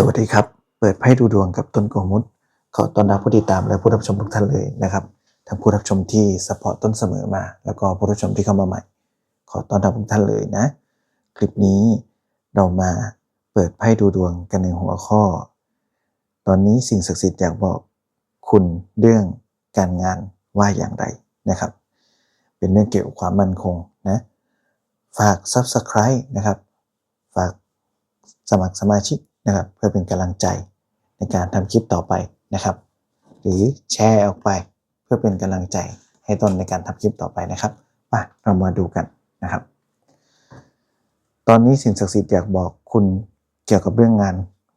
สวัสดีครับ เปิดไพ่ดูดวงกับต้นโกมุตขอต้อนรับผู้ติดตามและผู้รับชมทุกท่านเลยนะครับ ทั้งผู้รับชมที่สปอร์ตต้นเสมอมา แล้วก็ผู้รับชมที่เข้ามาใหม่ ขอต้อนรับทุกท่านเลยนะ คลิปนี้เรามาเปิดไพ่ดูดวงกันในหัวข้อ ตอนนี้สิ่งศักดิ์สิทธิ์อยากบอกคุณเรื่องการงานว่าอย่างไรนะครับ เป็นเรื่องเกี่ยวกับความมั่นคงนะ ฝาก Subscribe นะครับ ฝากสมัครสมาชิก นะครับเพื่อเป็นกำลังใจในการทำคลิปต่อไปนะครับ หรือแชร์ออกไปเพื่อเป็นกำลังใจให้ต้นในการทำคลิปต่อไปนะครับมาเรามาดูกันนะครับ ตอนนี้สิ่งศักดิ์สิทธิ์อยากบอกคุณเกี่ยวกับเรื่องงาน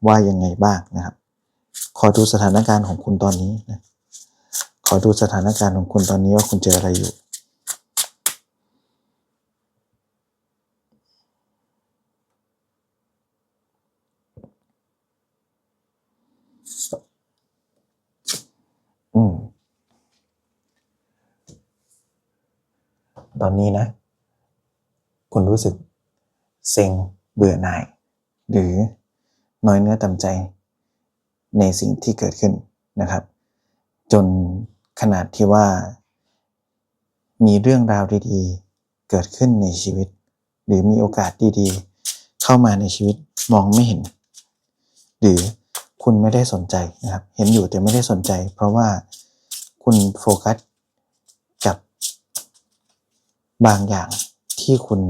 ว่ายังไงบ้างนะครับ ขอดูสถานการณ์ของคุณตอนนี้นะขอดูสถานการณ์ของคุณตอนนี้ว่าคุณเจออะไรอยู่ อนนี้นะ คุณรู้สึกเซ็งเบื่อหน่าย หรือน้อยเนื้อต่ำใจในสิ่งที่เกิดขึ้นนะครับ จนขนาดที่ว่า มีเรื่องราวดีๆ เกิดขึ้นในชีวิต หรือมีโอกาสดีๆ เข้ามาในชีวิตมองไม่เห็น หรือคุณไม่ได้สนใจนะครับ เห็นอยู่แต่ไม่ได้สนใจ เพราะว่าคุณโฟกัส บางอย่างที่คุณ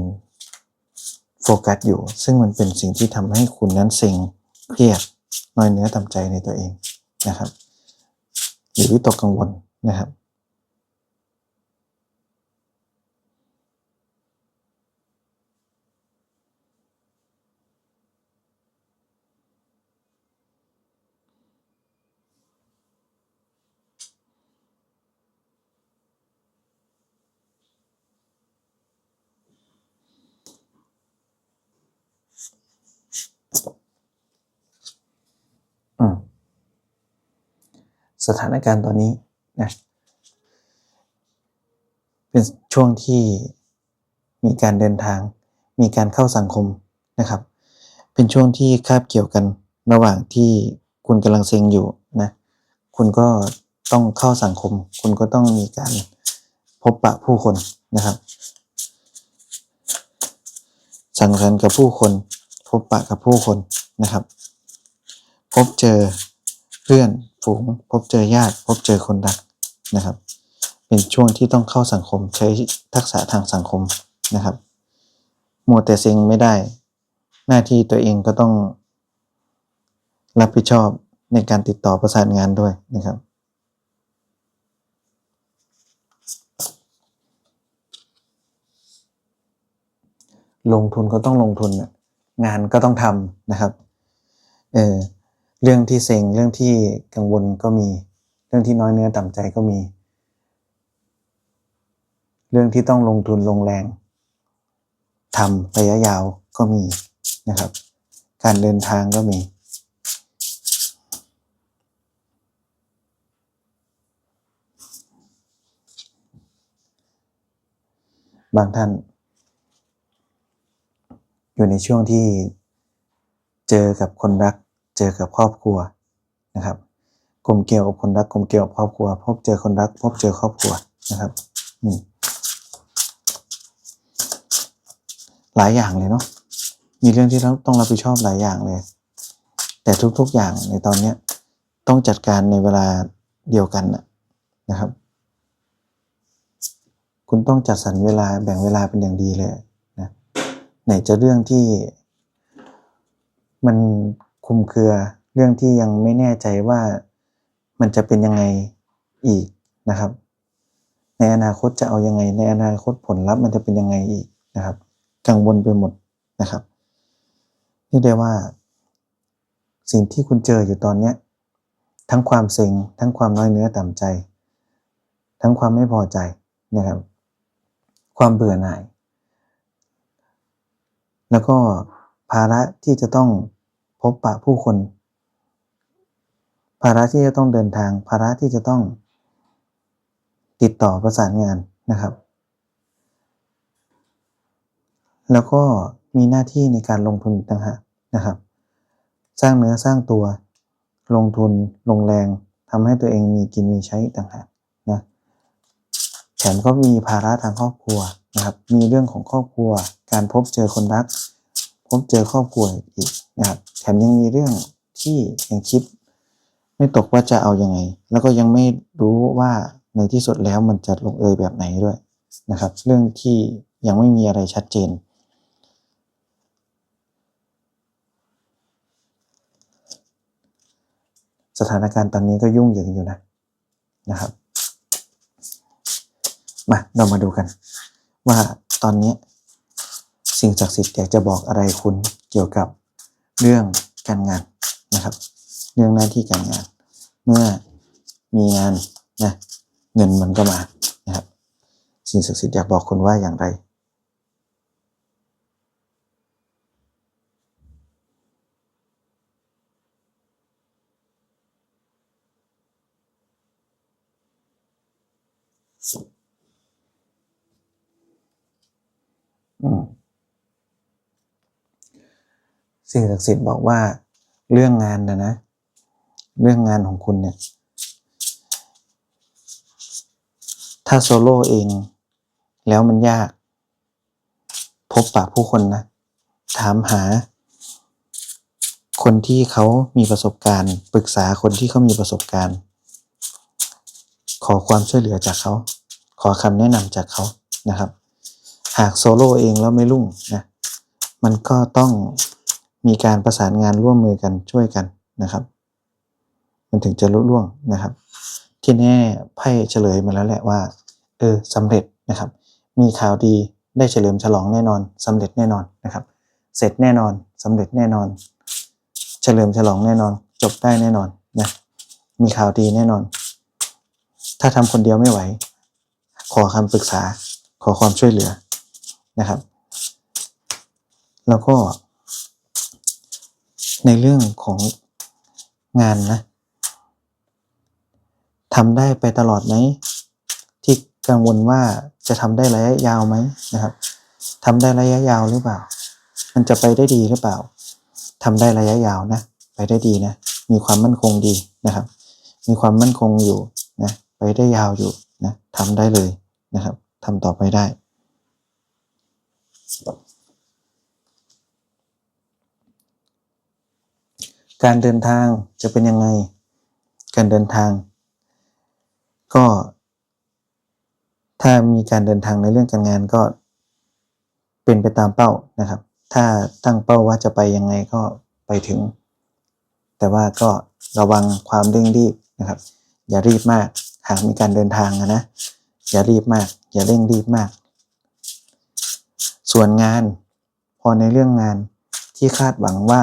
โฟกัสอยู่ ซึ่งมันเป็นสิ่งที่ทำให้คุณนั้นเซ็งเครียดน้อยเนื้อต่ำใจในตัวเองนะครับ หรือวิตกกังวลนะครับ ถานการณ์ตอนนี้นะเป็นช่วงที่มีการเดินทาง มีการเข้าสังคมนะครับ เป็นช่วงที่คาบเกี่ยวกันระหว่างที่คุณกำลังเซ็งอยู่นะ คุณก็ต้องเข้าสังคม คุณก็ต้องมีการพบปะผู้คนนะครับ สังสรรค์กับผู้คน พบปะกับผู้คนนะครับ พบเจอเพื่อน ฝูง พบเจอญาติ พบเจอคนรักนะครับ เป็นช่วงที่ต้องเข้าสังคมใช้ทักษะทางสังคมนะครับมัวแต่เซ็งไม่ได้ หน้าที่ตัวเองก็ต้อง รับผิดชอบในการติดต่อประสานงานด้วยนะครับลงทุนก็ต้องลงทุนงานก็ต้องทำนะครับ เออ เรื่องที่เซ็งเรื่องที่กังวลก็มี เรื่องที่น้อยเนื้อต่ำใจก็มี เรื่องที่ต้องลงทุนลงแรงทำระยะยาวก็มีนะครับ การเดินทางก็มี บางท่าน อยู่ในช่วงที่เจอกับคนรัก เจอกับครอบครัวนะครับกลมเกลียวกับคนรักกลมเกลียวกับครอบครัว พบเจอคนรัก พบเจอครอบครัวนะครับอืมหลายอย่างเลยเนาะมีเรื่องที่เราต้องรับผิดชอบหลายอย่างเลย แต่ทุกๆอย่างในตอนเนี้ยต้องจัดการในเวลาเดียวกันนะครับ คุณต้องจัดสรรเวลาแบ่งเวลาเป็นอย่างดีเลยนะไหนจะเรื่องที่มัน คุมเครือเรื่องที่ยังไม่แน่ใจว่ามันจะเป็นยังไงอีกนะครับ ในอนาคตจะเอายังไง ในอนาคตผลลัพธ์มันจะเป็นยังไงอีกนะครับ กังวลไปหมดนะครับนี่ได้ว่า สิ่งที่คุณเจออยู่ตอนเนี้ยทั้งความเซ็งทั้งความน้อยเนื้อต่ำใจ ทั้งความไม่พอใจนะครับ ความเบื่อหน่าย แล้วก็ภาระที่จะต้อง พบปะผู้คน ภาระที่จะต้องเดินทาง ภาระที่จะต้องติดต่อประสานงานนะครับ แล้วก็มีหน้าที่ในการลงทุนต่างหากนะครับ สร้างเนื้อสร้างตัว ลงทุน ลงแรงทำให้ตัวเองมีกินมีใช้ต่างหากนะแถมก็มีภาระทางครอบครัวนะครับ มีเรื่องของครอบครัว การพบเจอคนรัก พบเจอครอบครัวอีกนะครับ แถมยังมีเรื่องที่ยังคิด ไม่ตกว่าจะเอาอยัางไง แล้วก็ยังไม่รู้ว่าในที่สุดแล้วมันจะลงเอยแบบไหนด้วยนะครับ เรื่องที่ยังไม่มีอะไรชัดเจน สถานการณ์ตอนนี้ก็ยุ่งเหยิงอยู่นะนะครับ มาเรามาดูกัน ว่าตอนนี้สิ่งศักดิ์สิทธิ์อยากจะบอกอะไรคุณเกี่ยวกับ เรื่องการงานนะครับ เรื่องหน้าที่การงาน เมื่อมีงานนะเงินมันก็มานะครับ สิ่งศักดิ์สิทธิ์อยากบอกคุณว่าอย่างไรอืม สิ่งศักดิ์สิทธิ์บอกว่าเรื่องงานนะนะ เรื่องงานของคุณเนี่ย ถ้าโซโล่เองแล้วมันยาก พบปะผู้คนนะ ถามหา คนที่เขามีประสบการณ์ ปรึกษาคนที่เขามีประสบการณ์ ขอความช่วยเหลือจากเขา ขอคำแนะนำจากเขานะครับ หากโซโล่เองแล้วไม่รุ่งนะ มันก็ต้อง มีการประสานงานร่วมมือกันช่วยกันนะครับ มันถึงจะลุล่วงนะครับ ที่แน่ไพ่เฉลยมาแล้วแหละว่าเออสำเร็จนะครับ มีข่าวดีได้เฉลิมฉลองแน่นอนสำเร็จแน่นอนนะครับ เสร็จแน่นอนสำเร็จแน่นอน เฉลิมฉลองแน่นอน จบได้แน่นอนนะมีข่าวดีแน่นอน ถ้าทำคนเดียวไม่ไหว ขอคำปรึกษาขอความช่วยเหลือนะครับ แล้วก็ ในเรื่องของงานนะทำได้ไปตลอดไหม ที่กังวลว่าจะทำได้ระยะยาวไหมนะครับทำได้ระยะยาวหรือเปล่า มันจะไปได้ดีหรือเปล่าทำได้ระยะยาวนะ ไปได้ดีนะ มีความมั่นคงดีนะครับ มีความมั่นคงอยู่นะ ไปได้ยาวอยู่นะทำได้เลยนะครับทำต่อไปได้ การเดินทางจะเป็นยังไง การเดินทาง ก็ ถ้ามีการเดินทางในเรื่องการงานก็ เป็นไปตามเป้านะครับ ถ้าตั้งเป้าว่าจะไปยังไงก็ไปถึง แต่ว่าก็ระวังความเร่งรีบนะครับ อย่ารีบมาก หากมีการเดินทางอะนะ อย่ารีบมาก อย่าเร่งรีบมาก ส่วนงาน พอในเรื่องงานที่คาดหวังว่า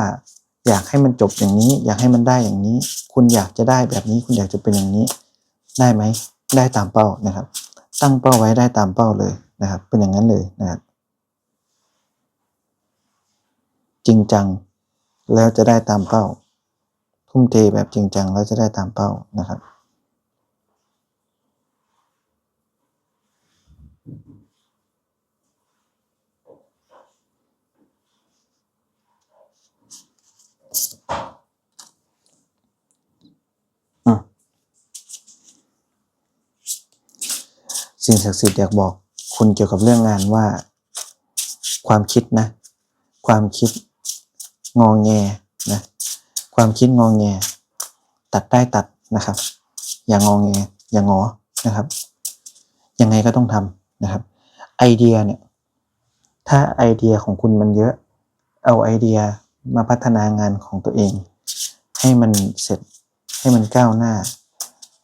อยากให้มันจบอย่างนี้ อยากให้มันได้อย่างนี้ คุณอยากจะได้แบบนี้ คุณอยากจะเป็นอย่างนี้ ได้ไหม ได้ตามเป้านะครับ ตั้งเป้าไว้ได้ตามเป้าเลยนะครับ เป็นอย่างนั้นเลยนะครับ จริงจังแล้วจะได้ตามเป้า ทุ่มเทแบบจริงจังแล้วจะได้ตามเป้านะครับ อืม สิ่งศักดิ์สิทธิ์อยากบอกคุณเกี่ยวกับเรื่องงานว่า ความคิดนะ ความคิดงองแงนะความคิดงองแง ตัดได้ตัดนะครับ อย่างงองแงอย่างงอนะครับ ยังไงก็ต้องทำนะครับ ไอเดียเนี่ย ถ้าไอเดียของคุณมันเยอะ เอาไอเดียมาพัฒนางานของตัวเอง ให้มันเสร็จให้มันก้าวหน้า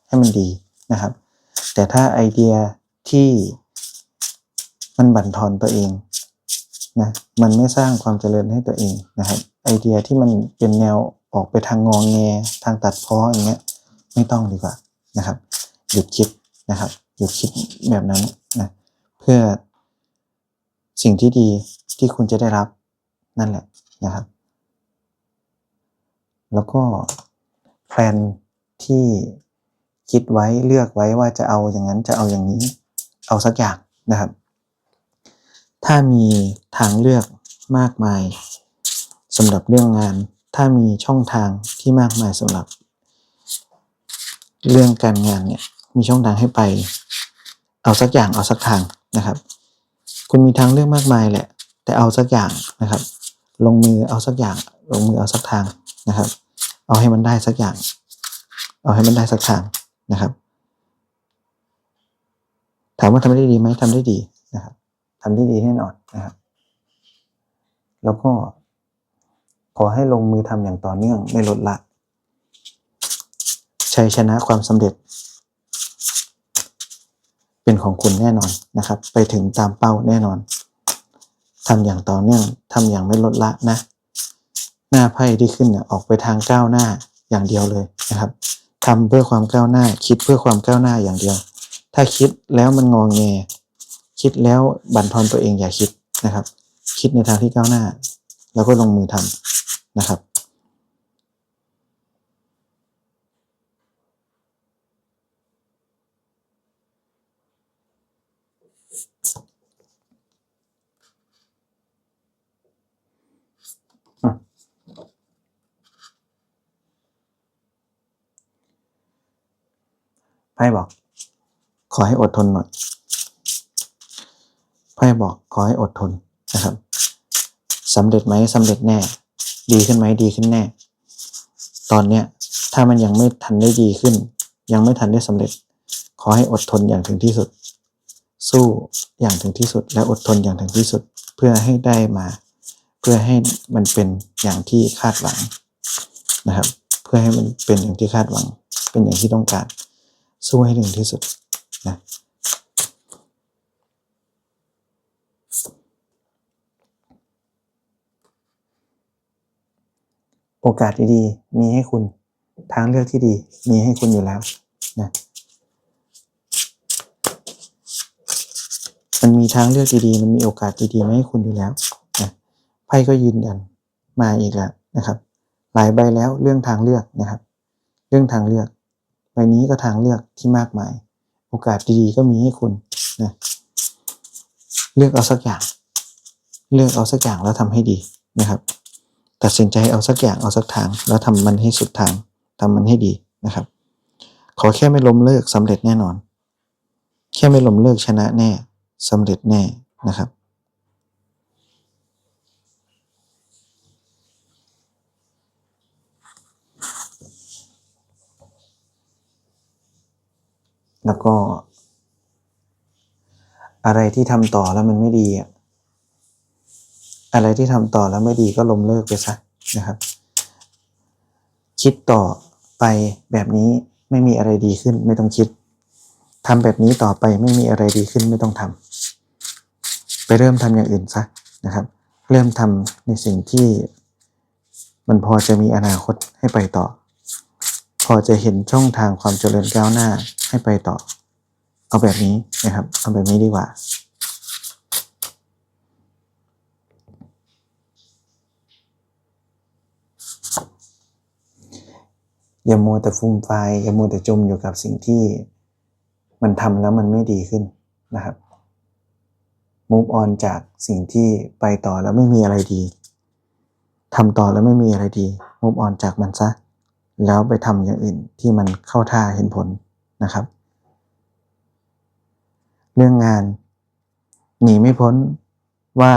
ให้มันดีนะครับ แต่ถ้าไอเดีย ที่มันบั่นทอนตัวเองนะมันไม่สร้างความเจริญให้ตัวเองนะครับ ไอเดียที่มันเป็นแนวออกไปทางงองแงทางตัดพ้ออย่างเงี้ยไม่ต้องดีกว่านะครับหยุดคิดนะครับหยุดคิดแบบนั้นนะเพื่อสิ่งที่ดีที่คุณจะได้รับนั่นแหละนะครับ แล้วก็แพลนที่คิดไว้เลือกไว้ว่าจะเอาอย่างนั้นจะเอาอย่างนี้ เอาสักอย่างนะครับ ถ้ามีทางเลือกมากมายสำหรับเรื่องงาน ถ้ามีช่องทางที่มากมายสำหรับ เรื่องการงานเนี่ยมีช่องทางให้ไป เอาสักอย่างเอาสักทางนะครับ คุณมีทางเลือกมากมายแหละ แต่เอาสักอย่างนะครับ ลงมือเอาสักอย่าง ลงมือเอาสักทางนะครับ เอาให้มันได้สักอย่าง เอาให้มันได้สักทางนะครับ ถามว่าทำได้ดีไหมทำได้ดีนะครับทำได้ดีแน่นอนนะครับ แล้วก็ขอให้ลงมือทำอย่างต่อเนื่องไม่ลดละชัยชนะความสำเร็จ เป็นของคุณแน่นอนนะครับ ไปถึงตามเป้าแน่นอนทำอย่างต่อเนื่องทำอย่างไม่ลดละนะ หน้าไพ่ที่ขึ้นเนี่ยออกไปทางก้าวหน้าอย่างเดียวเลยนะครับทำเพื่อความก้าวหน้า คิดเพื่อความก้าวหน้าอย่างเดียว ถ้าคิดแล้วมันงองแง คิดแล้วบั่นทอนตัวเองอย่าคิดนะครับ คิดในทางที่ก้าวหน้า แล้วก็ลงมือทำนะครับ ไพ่บอก ขอให้อดทนหน่อยไพ่บอกขอให้อดทนนะครับสำเร็จไหมสำเร็จแน่ ดีขึ้นไหมดีขึ้นแน่ ตอนเนี้ยถ้ามันยังไม่ทันได้ดีขึ้น ยังไม่ทันได้สำเร็จ ขอให้อดทนอย่างถึงที่สุด สู้อย่างถึงที่สุด และอดทนอย่างถึงที่สุดเพื่อให้ได้มา เพื่อให้มันเป็นอย่างที่คาดหวังนะครับ เพื่อให้มันเป็นอย่างที่คาดหวัง เป็นอย่างที่ต้องการ สู้ให้ถึงที่สุด นะโอกาสดีๆ มีให้คุณ ทางเลือกที่ดี มีให้คุณอยู่แล้วนะมันมีทางเลือกดีๆ มันมีโอกาสดีๆมาให้คุณอยู่แล้วนะไพ่ก็ยืนยันมาอีกแล้วนะครับ หลายใบแล้วเรื่องทางเลือกนะครับ เรื่องทางเลือกใบนี้ก็ทางเลือกที่มากมาย โอกาสดีๆก็มีให้คุณนะเลือกเอาสักอย่าง เลือกเอาสักอย่างแล้วทำให้ดีนะครับ ตัดสินใจเอาสักอย่างเอาสักทาง แล้วทำมันให้สุดทางทำมันให้ดีนะครับ ขอแค่ไม่ล้มเลิกสำเร็จแน่นอน แค่ไม่ล้มเลิกชนะแน่สำเร็จแน่นะครับ แล้วก็ อะไรที่ทำต่อแล้วมันไม่ดีอะอะไรที่ทำต่อแล้วไม่ดีก็ล้มเลิกไปซะนะครับ คิดต่อไปแบบนี้ไม่มีอะไรดีขึ้น ไม่ต้องคิดทำแบบนี้ต่อไปไม่มีอะไรดีขึ้นไม่ต้องทำไปเริ่มทำอย่างอื่นซะนะครับ เริ่มทำในสิ่งที่มันพอจะมีอนาคตให้ไปต่อ พอจะเห็นช่องทางความเจริญก้าวหน้าให้ไปต่อ เอาแบบนี้นะครับเอาแบบนี้ดีกว่า อย่ามัวแต่ฟุ่มไฟายอย่ามัวแต่จมอยู่กับสิ่งที่มันทำแล้วมันไม่ดีขึ้นนะครับ move on จากสิ่งที่ไปต่อแล้วไม่มีอะไรดีทำต่อแล้วไม่มีอะไรดี move on จากมันซะ แล้วไปทำอย่างอื่นที่มันเข้าท่าเห็นผลนะครับ เรื่องงาน หนีไม่พ้นว่า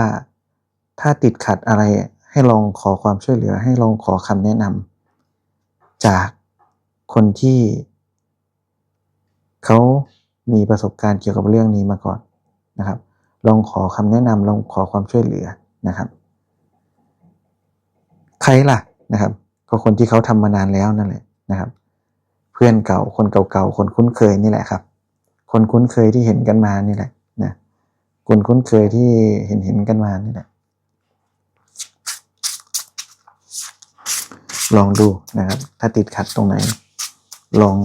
ถ้าติดขัดอะไรให้ลองขอความช่วยเหลือ ให้ลองขอคำแนะนำจากคนที่เขามีประสบการณ์เกี่ยวกับเรื่องนี้มาก่อนนะครับ ลองขอคำแนะนำลองขอความช่วยเหลือนะครับ ใครล่ะนะครับ ก็คนที่เขาทำมานานแล้วนั่นแหละนะครับ เพื่อนเก่าคนเก่าๆคนคุ้นเคยนี่แหละครับ คนคุ้นเคยที่เห็นกันมานี่แหละนะคนคุ้นเคยที่เห็นเห็นกันมานี่แหละลองดูนะครับ ถ้าติดขัดตรงไหน ลอง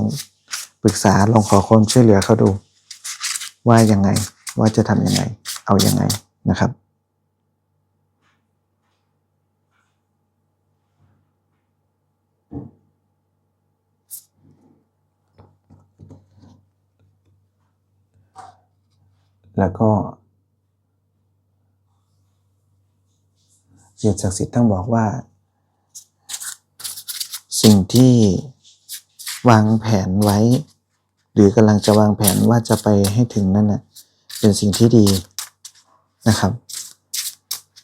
ปรึกษาลองขอความช่วยเหลือเขาดู ว่ายังไงว่าจะทำยังไง เอายังไงนะครับ แล้วก็สิ่งศักดิ์สิทธิ์ต้องบอกว่า สิ่งที่วางแผนไว้ หรือกำลังจะวางแผนว่าจะไปให้ถึงนั่นน่ะเป็นสิ่งที่ดีนะครับ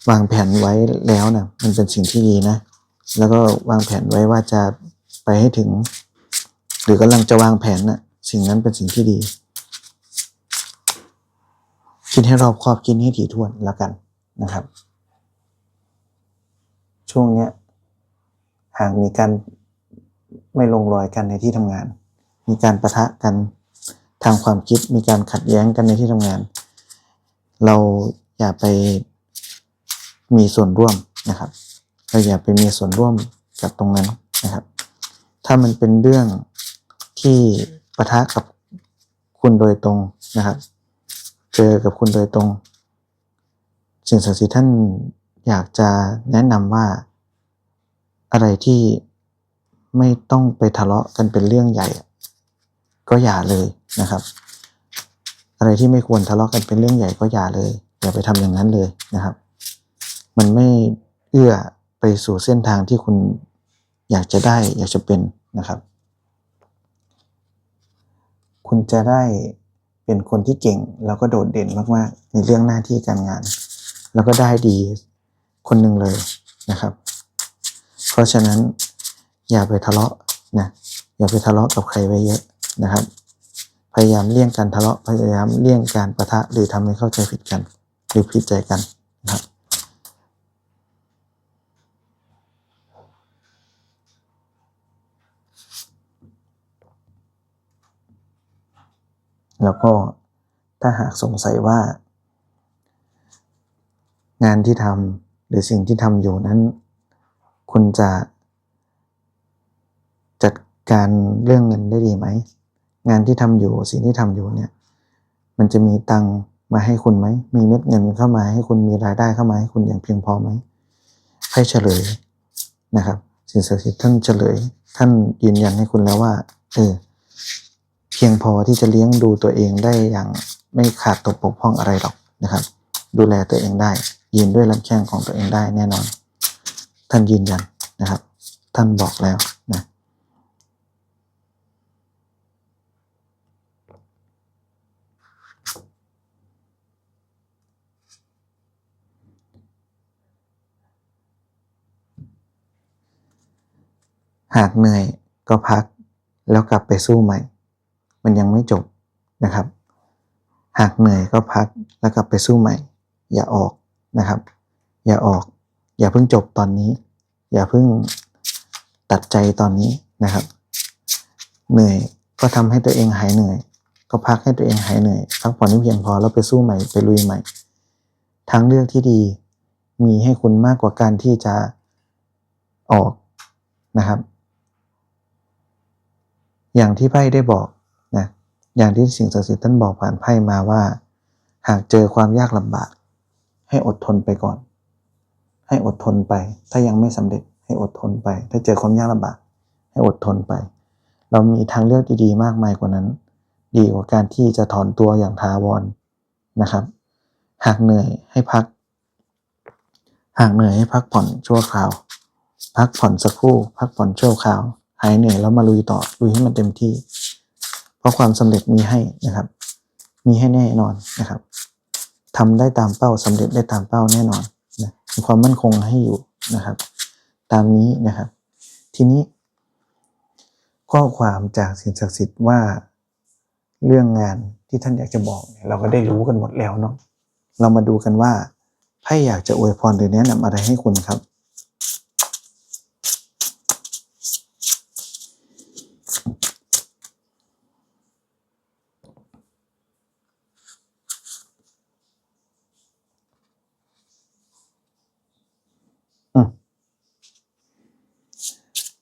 วางแผนไว้แล้วนะมันเป็นสิ่งที่ดีนะ แล้วก็วางแผนไว้ว่าจะไปให้ถึง หรือกำลังจะวางแผนน่ะสิ่งนั้นเป็นสิ่งที่ดี คิดให้รอบคอบคิดให้ถี่ถ้วนแล้วกันนะครับ ช่วงเนี้ยหากมีการไม่ลงรอยกันในที่ทำงาน มีการประทะกันทางความคิด มีการขัดแย้งกันในที่ทำงาน เราอย่าไปมีส่วนร่วมนะครับเราอย่าไปมีส่วนร่วมกับตรงนั้นนะครับ ถ้ามันเป็นเรื่องที่ปะทะกับคุณโดยตรงนะครับ เจอกับคุณโดยตรง สิ่งศักดิ์สิทธิ์ท่านอยากจะแนะนำว่าอะไรที่ไม่ต้องไปทะเลาะกันเป็นเรื่องใหญ่ ก็อย่าเลยนะครับ อะไรที่ไม่ควรทะเลาะกันเป็นเรื่องใหญ่ก็อย่าเลย อย่าไปทำอย่างนั้นเลยนะครับ มันไม่เอื้อไปสู่เส้นทางที่คุณอยากจะได้อยากจะเป็นนะครับ คุณจะได้ เป็นคนที่เก่งแล้วก็โดดเด่นมากๆในเรื่องหน้าที่การงาน แล้วก็ได้ดีคนหนึ่งเลยนะครับ เพราะฉะนั้นอย่าไปทะเลาะนะอย่าไปทะเลาะกับใครไว้เยอะนะครับ พยายามเลี่ยงการทะเลาะพยายามเลี่ยงการประทะหรือทำให้เข้าใจผิดกัน หรือผิดใจกันนะครับ แล้วก็ถ้าหากสงสัยว่า งานที่ทำหรือสิ่งที่ทำอยู่นั้น คุณจะจัดการเรื่องเงินได้ดีไหม งานที่ทำอยู่สิ่งที่ทำอยู่เนี่ย มันจะมีตังมาให้คุณไหม มีเม็ดเงินเข้ามาให้คุณมีรายได้เข้ามาให้คุณอย่างเพียงพอไหมให้เฉลยนะครับ สิ่งศักดิ์สิทธิ์ท่านเฉลย ท่านยืนยันให้คุณแล้วว่าเออ พียงพอที่จะเลี้ยงดูตัวเองได้อย่างไม่ขาดตกบกพร่องอะไรหรอกนะครับ ดูแลตัวเองได้ยืนด้วยลำแข้งของตัวเองได้แน่นอน ท่านยืนยันนะครับ ท่านบอกแล้วนะหากเหนื่อยก็พักแล้วกลับไปสู้ใหม่ มันยังไม่จบนะครับ หากเหนื่อยก็พักแล้วกลับไปสู้ใหม่ อย่าออกนะครับ อย่าออก อย่าเพิ่งจบตอนนี้ อย่าเพิ่งตัดใจตอนนี้นะครับ เหนื่อยก็ทำให้ตัวเองหายเหนื่อย ก็พักให้ตัวเองหายเหนื่อยพักผ่อนให้เพียงพอแล้วไปสู้ใหม่ไปลุยใหม่ทางเลือกที่ดีมีให้คุณมากกว่าการที่จะออกนะครับ อย่างที่ไพ่ได้บอก อย่างที่สิ่งศักดิ์สิทธิ์ท่านบอกผ่านไพ่มาว่า หากเจอความยากลำบาก ให้อดทนไปก่อน ให้อดทนไป ถ้ายังไม่สำเร็จให้อดทนไป ถ้าเจอความยากลำบาก ให้อดทนไป เรามีทางเลือกดีๆ มากมายกว่านั้น ดีกว่าการที่จะถอนตัวอย่างทาวรนะครับ หากเหนื่อยให้พัก หากเหนื่อยให้พักผ่อนชั่วคราว พักผ่อนสักครู่ พักผ่อนชั่วคราว หายเหนื่อยแล้วมาลุยต่อลุยให้มันเต็มที่ เพราะความสำเร็จมีให้นะครับ มีให้แน่นอนนะครับทำได้ตามเป้าสำเร็จได้ตามเป้าแน่นอนนะมีความมั่นคงให้อยู่นะครับ ตามนี้นะครับ ทีนี้ ข้อความจากสิ่งศักดิ์สิทธิ์ว่า เรื่องงานที่ท่านอยากจะบอกเนี่ยเราก็ได้รู้กันหมดแล้วเนาะเรามาดูกันว่าไพ่อยากจะอวยพรหรือแนะนำอะไรให้คุณครับ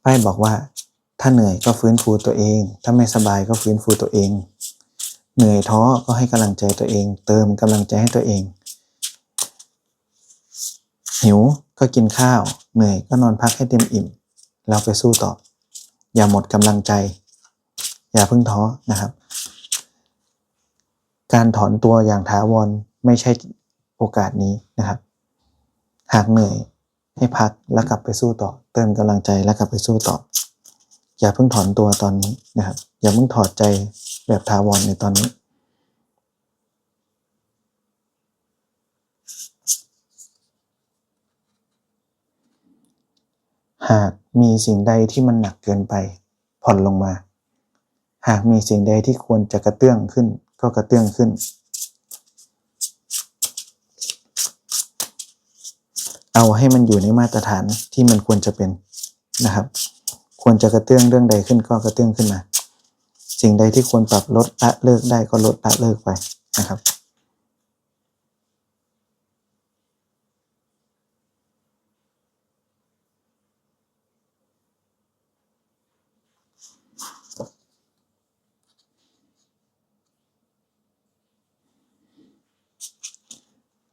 พ่บอกว่า ถ้าเหนื่อยก็ฟื้นฟูตัวเอง ถ้าไม่สบายก็ฟื้นฟูตัวเอง เหนื่อยท้อก็ให้กำลังใจตัวเอง เติมกำลังใจให้ตัวเอง หิวก็กินข้าว เหนื่อยก็นอนพักให้เต็มอิ่มแล้วไปสู้ต่อ อย่าหมดกำลังใจ อย่าเพิ่งท้อนะครับ การถอนตัวอย่างถาวรไม่ใช่โอกาสนี้นะครับ หากเหนื่อยให้พักแล้วกลับไปสู้ต่อ เติมกำลังใจแล้วกลับไปสู้ต่อ อย่าเพิ่งถอนตัวตอนนี้นะครับ อย่าเพิ่งถอดใจแบบทาวรในตอนนี้หากมีสิ่งใดที่มันหนักเกินไป ผ่อนลงมา หากมีสิ่งใดที่ควรจะกระเตื้องขึ้น ก็กระเตื้องขึ้น เอาให้มันอยู่ในมาตรฐานที่มันควรจะเป็นนะครับ ควรจะกระเตื้องเรื่องใดขึ้นก็กระเตื้องขึ้นมา สิ่งใดที่ควรปรับลดละเลิกได้ก็ลดละเลิกไปนะครับ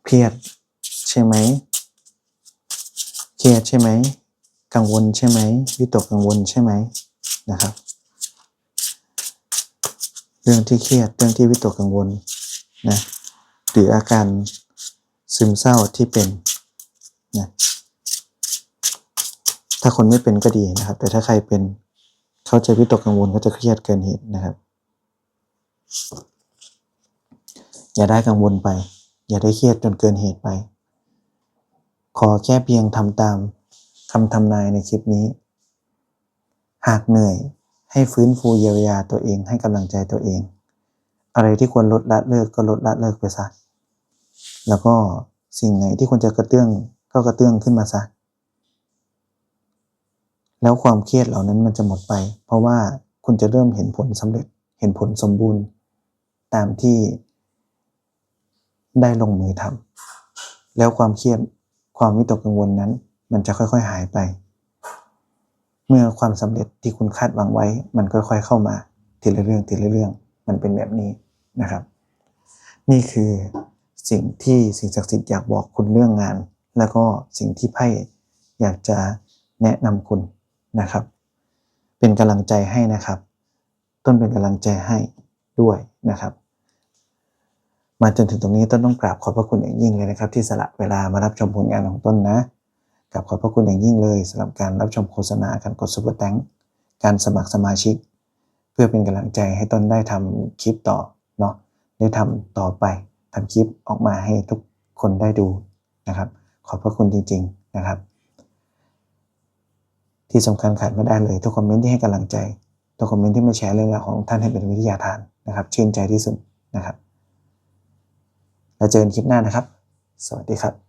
เครียดใช่ไหม รียดใช่ไหม กังวลใช่ไหม วิตกกังวลใช่ไหมนะครับ เรื่องที่เครียด เรื่องที่วิตกกังวลนะ หรืออาการซึมเศร้าที่เป็นนะถ้าคนไม่เป็นก็ดีนะครับ แต่ถ้าใครเป็นเขาจะวิตกกังวลเขาจะเครียดเกินเหตุนะครับ อย่าได้กังวลไป อย่าได้เครียดจนเกินเหตุไป ขอแค่เพียงทำตามคำทำนายในคลิปนี้ หากเหนื่อยให้ฟื้นฟูเยียวยาตัวเองให้กำลังใจตัวเอง อะไรที่ควรลดละเลิกก็ลดละเลิกไปซะแล้วก็สิ่งไหนที่ควรจะกระเตื้องก็กระเตื้องขึ้นมาซะแล้วความเครียดเหล่านั้นมันจะหมดไป เพราะว่าคุณจะเริ่มเห็นผลสำเร็จเห็นผลสมบูรณ์ ตามที่ได้ลงมือทำแล้วความเครียด ความวิตกกังวลนั้น มันจะค่อยๆหายไป เมื่อความสำเร็จที่คุณคาดหวังไว้ มันค่อยๆเข้ามาทีละเรื่องทีละเรื่องมันเป็นแบบนี้นะครับ นี่คือสิ่งที่สิ่งศักดิ์สิทธิ์อยากบอกคุณเรื่องงาน แล้วก็สิ่งที่ไพ่อยากจะแนะนำคุณนะครับ เป็นกำลังใจให้นะครับ ต้นเป็นกำลังใจให้ด้วยนะครับ มาจนถึงตรงนี้ต้นต้องกราบขอบพระคุณอย่างยิ่งเลยนะครับ ที่สละเวลามารับชมผลงานของต้นนะกราบขอบพระคุณอย่างยิ่งเลยสำหรับการรับชมโฆษณาการกดซุปเปอร์แตงการสมัครสมาชิก เพื่อเป็นกำลังใจให้ต้นได้ทำคลิปต่อเนาะได้ทำต่อไปทำคลิปออกมาให้ทุกคนได้ดูนะครับ ขอบพระคุณจริง ๆนะครับ ที่สำคัญขาดไม่ได้เลยทุกคอมเมนต์ที่ให้กำลังใจทุกคอมเมนต์ที่มาแชร์เรื่องราวของท่านให้เป็นวิทยาทานนะครับ ชื่นใจที่สุดนะครับ แล้วเจอกันคลิปหน้านะครับ สวัสดีครับ